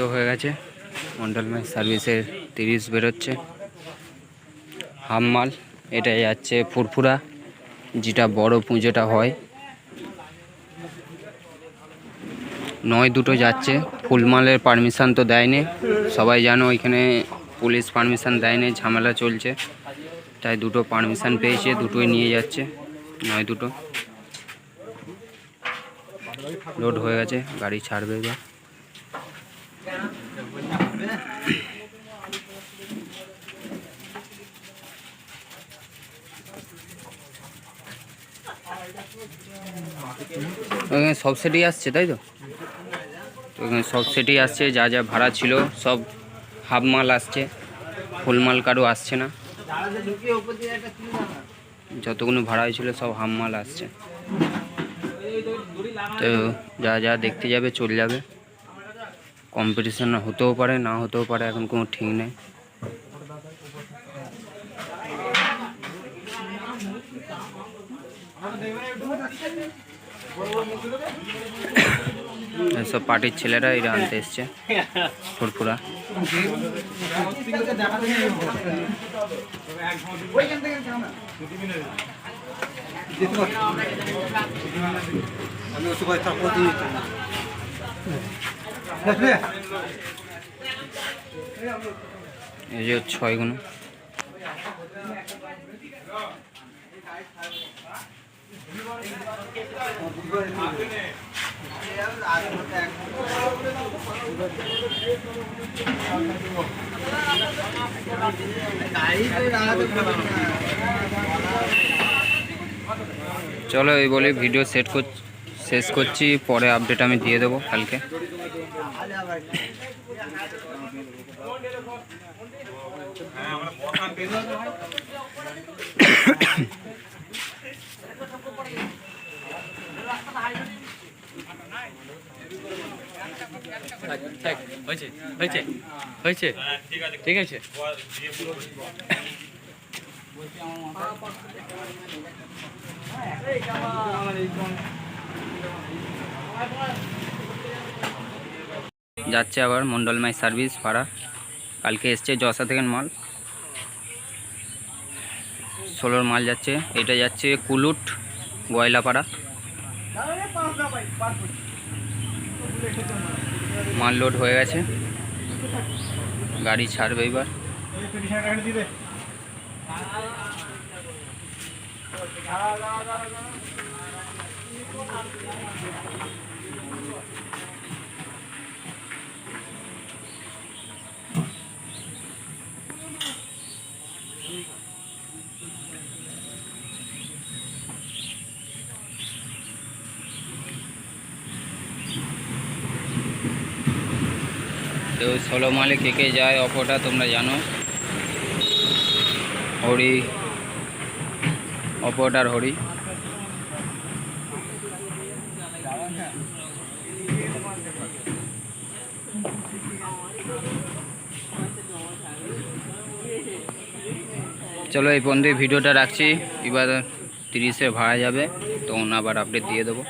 হয়ে গেছে। মন্ডল ম্যাচ সার্ভিসের তিরিশ বেরোচ্ছে। হাম মাল এটা যাচ্ছে ফুরফুরা, যেটা বড় পুজোটা হয়। নয় দুটো যাচ্ছে ফুলমালের পারমিশন তো দেয়নি। সবাই জানো ওইখানে পুলিশ পারমিশন দেয়নি, ঝামেলা চলছে। তাই দুটো পারমিশন পেয়েছে, দুটোই নিয়ে যাচ্ছে, নয় দুটো। লোড হয়ে গেছে, গাড়ি ছাড়বে এবার। ওখানে সব সেটই আসছে, তাই তো? তো এখানে সব সেটই আসছে, যা যা ভাড়া ছিল, সব হাফ মাল আসছে। ফুল মাল কারও আসছে না। যতগুলো ভাড়া হয়েছিল, সব হাফ মাল আসছে। তো যা যা দেখতে যাবে, চলে যাবে। কম্পিটিশন হতেও পারে, না হতেও পারে, এখন কোনো ঠিক নেই। সব পার্টির ছেলেরা এটা আনতে এসছে, ফুরফুরা। আমি এই যে ছয়গুলো চলো এই বলে ভিডিও সেট কর শেষ করছি, পরে আপডেট আমি দিয়ে দেবো কালকে। হয়েছে হয়েছে হয়েছে ঠিক আছে যাচ্ছে আবার মন্ডলমাই সার্ভিস ভাড়া কালকে এসছে জসা থেকে মাল। ষোলোর মাল যাচ্ছে, এটা যাচ্ছে কুলুট গয়লাপাড়া মাল লোড হয়ে গেছে। গাড়ি ছাড়বে এবার। তো ষোলো মালে কে কে যায় অপোটা তোমরা জানো। হরি অপোটার হরি। চলো এই পর্যন্ত ভিডিওটা রাখছি। এবার তিরিশে ভাড়া যাবে, তখন আবার আপডেট দিয়ে দেবো।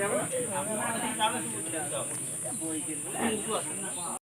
যাবে